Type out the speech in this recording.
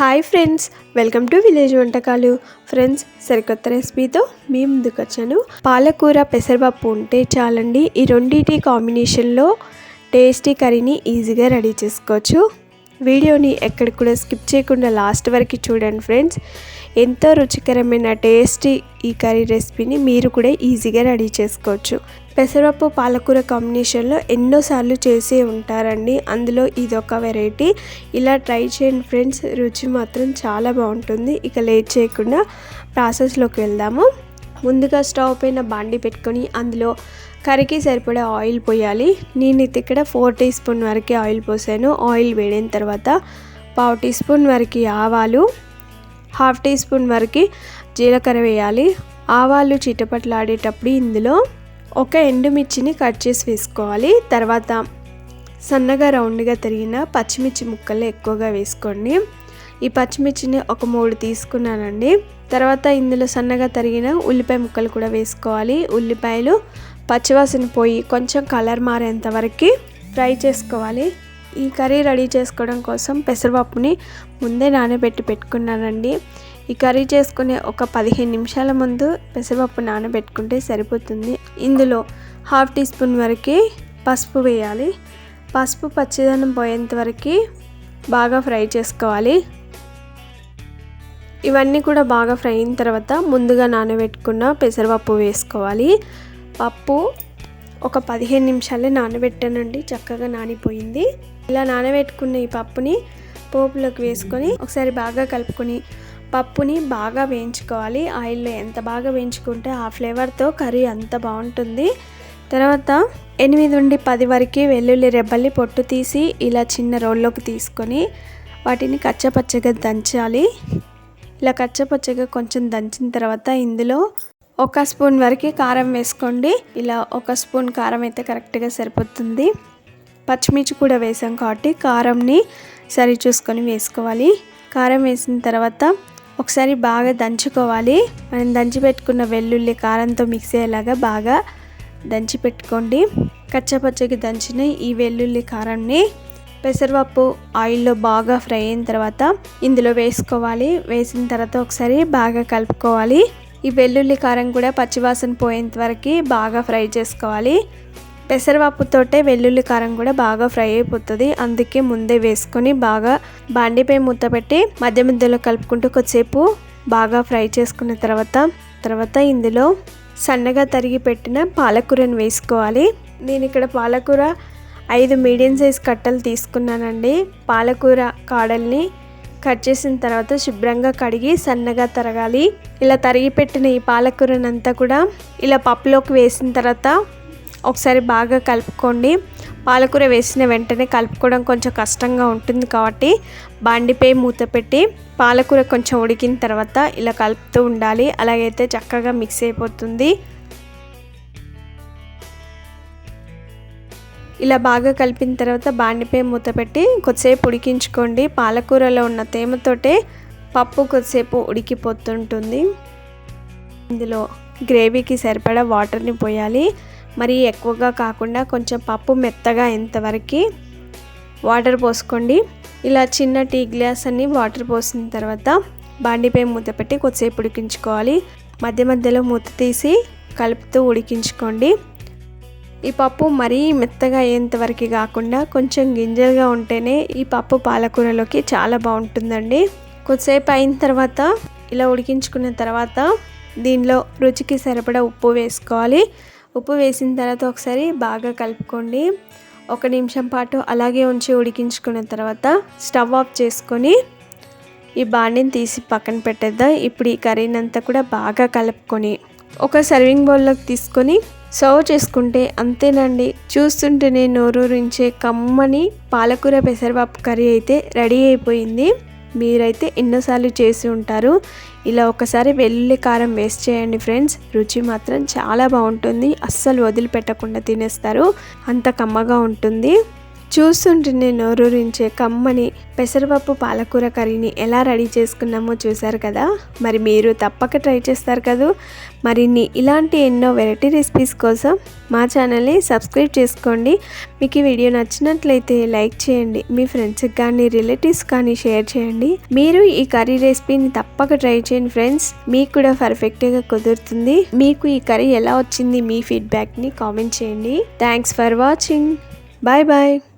Hi friends welcome to village వంటకాలు. Friends సరికొత్త రెసిపీతో మీ ముందుకు వచ్చాను పాలకూర పెసరపప్పు ఉంటే చాలండి. ఈ రెండింటి కాంబినేషన్లో టేస్టీ కర్రీని ఈజీగా రెడీ చేసుకోవచ్చు. వీడియోని ఎక్కడ కూడా స్కిప్ చేయకుండా లాస్ట్ వరకు చూడండి ఫ్రెండ్స్. ఎంతో రుచికరమైన టేస్టీ ఈ కర్రీ రెసిపీని మీరు కూడా ఈజీగా రెడీ చేసుకోవచ్చు. పెసరపప్పు పాలకూర కాంబినేషన్లో ఎన్నోసార్లు చేసే ఉంటారండి. అందులో ఇది ఒక వెరైటీ. ఇలా ట్రై చేయండి ఫ్రెండ్స్. రుచి మాత్రం చాలా బాగుంటుంది. ఇక లేట్ చేయకుండా ప్రాసెస్లోకి వెళ్దాము. ముందుగా స్టవ్ పైన బాండి పెట్టుకొని అందులో కర్రీకి సరిపడే ఆయిల్ పోయాలి. నేను ఇక్కడ ఫోర్ టీ స్పూన్ వరకు ఆయిల్ పోసాను. ఆయిల్ వేడిన తర్వాత పావు టీ స్పూన్ వరకు ఆవాలు హాఫ్ టీ స్పూన్ వరకు జీలకర్ర వేయాలి. ఆవాలు చిటపట్లాడేటప్పుడు ఇందులో ఒక ఎండుమిర్చిని కట్ చేసి వేసుకోవాలి. తర్వాత సన్నగా రౌండ్గా తరిగిన పచ్చిమిర్చి ముక్కలు ఎక్కువగా వేసుకోండి. ఈ పచ్చిమిర్చిని ఒక మూడు తీసుకున్నానండి. తర్వాత ఇందులో సన్నగా తరిగిన ఉల్లిపాయ ముక్కలు కూడా వేసుకోవాలి. ఉల్లిపాయలు పచ్చివాసన పోయి కొంచెం కలర్ మారేంత వరకు ఫ్రై చేసుకోవాలి. ఈ కర్రీ రెడీ చేసుకోవడం కోసం పెసరపప్పుని ముందే నానబెట్టి పెట్టుకున్నానండి. ఈ కర్రీ చేసుకునే ఒక పదిహేను నిమిషాల ముందు పెసరపప్పు నానబెట్టుకుంటే సరిపోతుంది. ఇందులో హాఫ్ టీ స్పూన్ వరకు పసుపు వేయాలి. పసుపు పచ్చిదనం పోయేంత వరకు బాగా ఫ్రై చేసుకోవాలి. ఇవన్నీ కూడా బాగా ఫ్రై అయిన తర్వాత ముందుగా నానబెట్టుకున్న పెసరపప్పు వేసుకోవాలి. పప్పు ఒక పదిహేను నిమిషాలే నానబెట్టానండి. చక్కగా నానిపోయింది. ఇలా నానబెట్టుకున్న ఈ పప్పుని పోపులోకి వేసుకొని ఒకసారి బాగా కలుపుకొని పప్పుని బాగా వేయించుకోవాలి. ఆయిల్లో ఎంత బాగా వేయించుకుంటే ఆ ఫ్లేవర్తో కర్రీ అంత బాగుంటుంది. తర్వాత ఎనిమిది నుండి పది వరకు వెల్లుల్లి రెబ్బల్ని పొట్టు తీసి ఇలా చిన్న రోల్లోకి తీసుకొని వాటిని కచ్చపచ్చగా దంచాలి. ఇలా కచ్చపచ్చగా కొంచెం దంచిన తర్వాత ఇందులో ఒక స్పూన్ వరకు కారం వేసుకోండి. ఇలా ఒక స్పూన్ కారం అయితే కరెక్ట్గా సరిపోతుంది. పచ్చిమిర్చి కూడా వేసాం కాబట్టి కారంని సరి చూసుకొని వేసుకోవాలి. కారం వేసిన తర్వాత ఒకసారి బాగా దంచుకోవాలి. మనం దంచి పెట్టుకున్న వెల్లుల్లి కారంతో మిక్స్ అయ్యేలాగా బాగా దంచి పెట్టుకోండి కచ్చపచ్చకి దంచిన ఈ వెల్లుల్లి కారాన్ని పెసరపప్పు ఆయిల్లో బాగా ఫ్రై అయిన తర్వాత ఇందులో వేసుకోవాలి. వేసిన తర్వాత ఒకసారి బాగా కలుపుకోవాలి. ఈ వెల్లుల్లి కారం కూడా పచ్చివాసన పోయేంత వరకు బాగా ఫ్రై చేసుకోవాలి. పెసరపప్పుతోటే వెల్లుల్లి కారం కూడా బాగా ఫ్రై అయిపోతుంది. అందుకే ముందే వేసుకొని బాగా బాండిపై మూత పెట్టి మధ్య మధ్యలో కలుపుకుంటూ కొద్దిసేపు బాగా ఫ్రై చేసుకున్న తర్వాత తర్వాత ఇందులో సన్నగా తరిగి పెట్టిన పాలకూరను వేసుకోవాలి. నేను ఇక్కడ పాలకూర ఐదు మీడియం సైజ్ కట్టలు తీసుకున్నానండి. పాలకూర కాడల్ని కట్ చేసిన తర్వాత శుభ్రంగా కడిగి సన్నగా తరగాలి. ఇలా తరిగి పెట్టిన ఈ పాలకూరనంతా కూడా ఇలా పప్పులోకి వేసిన తర్వాత ఒకసారి బాగా కలుపుకోండి. పాలకూర వేసిన వెంటనే కలుపుకోవడం కొంచెం కష్టంగా ఉంటుంది కాబట్టి బండిపై మూత పెట్టి పాలకూర కొంచెం ఉడికిన తర్వాత ఇలా కలుపుతూ ఉండాలి. అలాగైతే చక్కగా మిక్స్ అయిపోతుంది. ఇలా బాగా కలిపిన తర్వాత బాండిపై మూత పెట్టి కొద్దిసేపు ఉడికించుకోండి. పాలకూరలో ఉన్న తేమతోటే పప్పు కొద్దిసేపు ఉడికిపోతుంటుంది. ఇందులో గ్రేవీకి సరిపడా వాటర్ని పోయాలి. మరి ఎక్కువగా కాకుండా కొంచెం పప్పు మెత్తగా ఎంతవరకు వాటర్ పోసుకోండి. ఇలా చిన్న టీ గ్లాస్ అన్ని వాటర్ పోసిన తర్వాత బాండిపై మూత పెట్టి కొద్దిసేపు ఉడికించుకోవాలి. మధ్య మధ్యలో మూత తీసి కలుపుతూ ఉడికించుకోండి. ఈ పప్పు మరీ మెత్తగా అయ్యేంతవరకు కాకుండా కొంచెం గింజలుగా ఉంటేనే ఈ పప్పు పాలకూరలోకి చాలా బాగుంటుందండి. కొద్దిసేపు అయిన తర్వాత ఇలా ఉడికించుకున్న తర్వాత దీనిలో రుచికి సరిపడా ఉప్పు వేసుకోవాలి. ఉప్పు వేసిన తర్వాత ఒకసారి బాగా కలుపుకోండి. ఒక నిమిషం పాటు అలాగే ఉంచి ఉడికించుకున్న తర్వాత స్టవ్ ఆఫ్ చేసుకొని ఈ బాండిని తీసి పక్కన పెట్టేద్దాం. ఇప్పుడు ఈ కర్రీని అంతా కూడా బాగా కలుపుకొని ఒక సర్వింగ్ బౌల్లోకి తీసుకొని సర్వ్ చేసుకుంటే అంతేనండి. చూస్తుంటేనే నోరూరించే కమ్మని పాలకూర పెసరపప్పు కర్రీ అయితే రెడీ అయిపోయింది. మీరైతే ఎన్నోసార్లు చేసి ఉంటారు. ఇలా ఒకసారి వెల్లుల్లి కారం వేస్ట్ చేయండి ఫ్రెండ్స్. రుచి మాత్రం చాలా బాగుంటుంది. అస్సలు వదిలిపెట్టకుండా తినేస్తారు. అంత కమ్మగా ఉంటుంది. చూస్తుంటేనే నోరూరించే కమ్మని పెసరపప్పు పాలకూర కర్రీని ఎలా రెడీ చేసుకున్నామో చూశారు కదా? మరి మీరు తప్పక ట్రై చేస్తారు కదా? మరిన్ని ఇలాంటి ఎన్నో వెరైటీ రెసిపీస్ కోసం మా ఛానల్ని సబ్స్క్రైబ్ చేసుకోండి. మీకు ఈ వీడియో నచ్చినట్లయితే లైక్ చేయండి. మీ ఫ్రెండ్స్కి కానీ రిలేటివ్స్ కానీ షేర్ చేయండి. మీరు ఈ కర్రీ రెసిపీని తప్పక ట్రై చేయండి ఫ్రెండ్స్. మీకు కూడా పర్ఫెక్ట్గా కుదురుతుంది. మీకు ఈ కర్రీ ఎలా వచ్చింది మీ ఫీడ్బ్యాక్ని కామెంట్ చేయండి. Thanks for watching. Bye bye.